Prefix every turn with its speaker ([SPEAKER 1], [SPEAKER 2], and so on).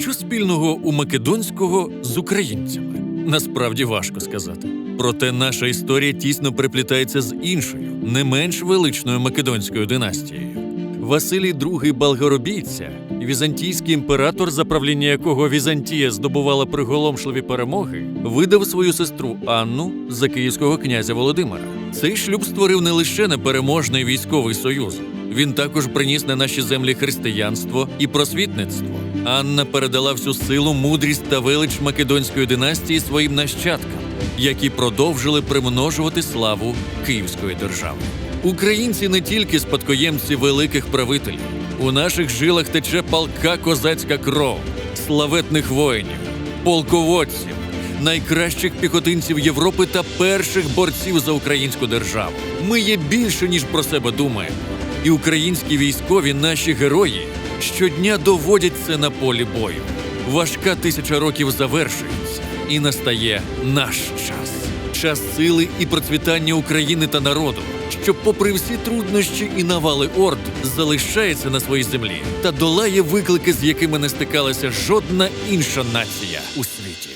[SPEAKER 1] Що спільного у македонського з українцями? Насправді важко сказати. Проте наша історія тісно приплітається з іншою, не менш величною македонською династією. Василій II Балгаробійця, візантійський імператор, за правління якого Візантія здобувала приголомшливі перемоги, видав свою сестру Анну за київського князя Володимира. Цей шлюб створив не лише непереможний військовий союз, він також приніс на наші землі християнство і просвітництво. Анна передала всю силу, мудрість та велич македонської династії своїм нащадкам, які продовжили примножувати славу Київської держави. Українці не тільки спадкоємці великих правителів. У наших жилах тече палка козацька кров, славетних воїнів, полководців, найкращих піхотинців Європи та перших борців за українську державу. Ми є більше, ніж про себе думаємо. І українські військові, наші герої, щодня доводять це на полі бою. Важка тисяча років завершується, і настає наш час. Час сили і процвітання України та народу, що, попри всі труднощі і навали орд, залишається на своїй землі та долає виклики, з якими не стикалася жодна інша нація у світі.